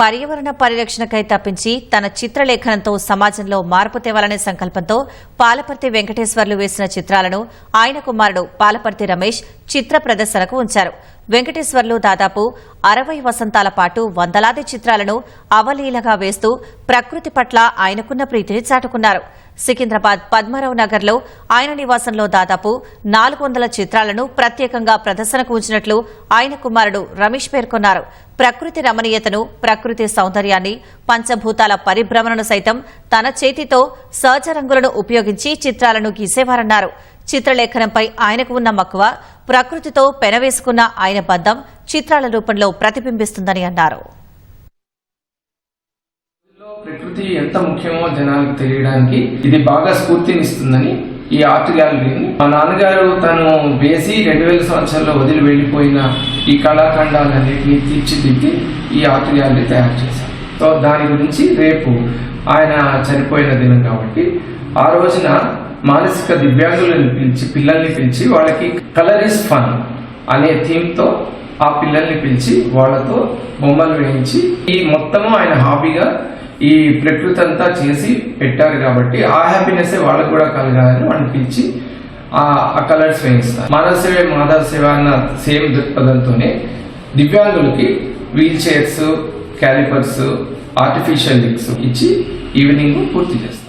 పర్యావరణ పరిరక్షణకై తప్పించి తన చిత్రలేఖనంతో సమాజంలో మార్పు తేవాలనే సంకల్పంతో పాలపర్తి వెంకటేశ్వర్లు వేసిన చిత్రాలను ఆయన కుమారుడు పాలపర్తి రమేష్ చిత్ర ప్రదర్శనకు ఉంచారు. వెంకటేశ్వర్లు దాదాపు అరవై వసంతాల పాటు వందలాది చిత్రాలను అవలీలగా వేస్తూ ప్రకృతి పట్ల ఆయనకున్న ప్రీతిని చాటుకున్నారు. సికింద్రాబాద్ పద్మారావు నగర్లో ఆయన నివాసంలో దాదాపు నాలుగు వందల చిత్రాలను ప్రత్యేకంగా ప్రదర్శనకు ఉంచినట్లు ఆయన కుమారుడు రమేష్ పేర్కొన్నారు. ప్రకృతి రమణీయతను ప్రకృతి సౌందర్యాన్ని పంచభూతాల పరిభ్రమణను సైతం తన చేతితో సహజ రంగులను ఉపయోగించి చిత్రాలను గీసేవారన్నారు. చిత్రలేఖనంపై ఆయనకు ఉన్న మక్కువ ప్రకృతితో పెనవేసుకున్న ఆయన బంధం చిత్రాల రూపంలో ప్రతిబింబిస్తుందని అన్నారు. ప్రకృతి ఎంత ముఖ్యమో జనాలకు తెలియడానికి ఇది బాగా స్ఫూర్తినిస్తుందని ఈ ఆర్ట్ గ్యాలరీని మా నాన్నగారు తను వేసి రెండు వేల సంవత్సరంలో వదిలి వెళ్ళిపోయిన ఈ కళాఖండాలన్నింటినీ తీర్చిదిద్ది ఈ ఆర్ట్ గ్యాలరీ తయారు చేశారు. సో దాని గురించి రేపు ఆయన చనిపోయిన దినం కాబట్టి ఆ రోజున మానసిక దివ్యాంగులను పిలిచి పిల్లల్ని పిలిచి వాళ్ళకి కలర్ ఇస్ ఫన్ అనే థీమ్తో ఆ పిల్లల్ని పిలిచి వాళ్ళతో బొమ్మలు వేయించి ఈ మొత్తము ఆయన హాబీగా ఈ ప్రకృతి అంతా చేసి పెట్టారు కాబట్టి ఆ హ్యాపీనెస్ వాళ్ళకు కూడా కలగాలని వాళ్ళని పిలిచి ఆ కలర్స్ వేయిస్తారు. మానవ సేవ మాధవ సేవ అన్న సేమ్ దృక్పథంతోనే దివ్యాంగులకి wheel chairs calipers artificial legs ఇచ్చి evening put the.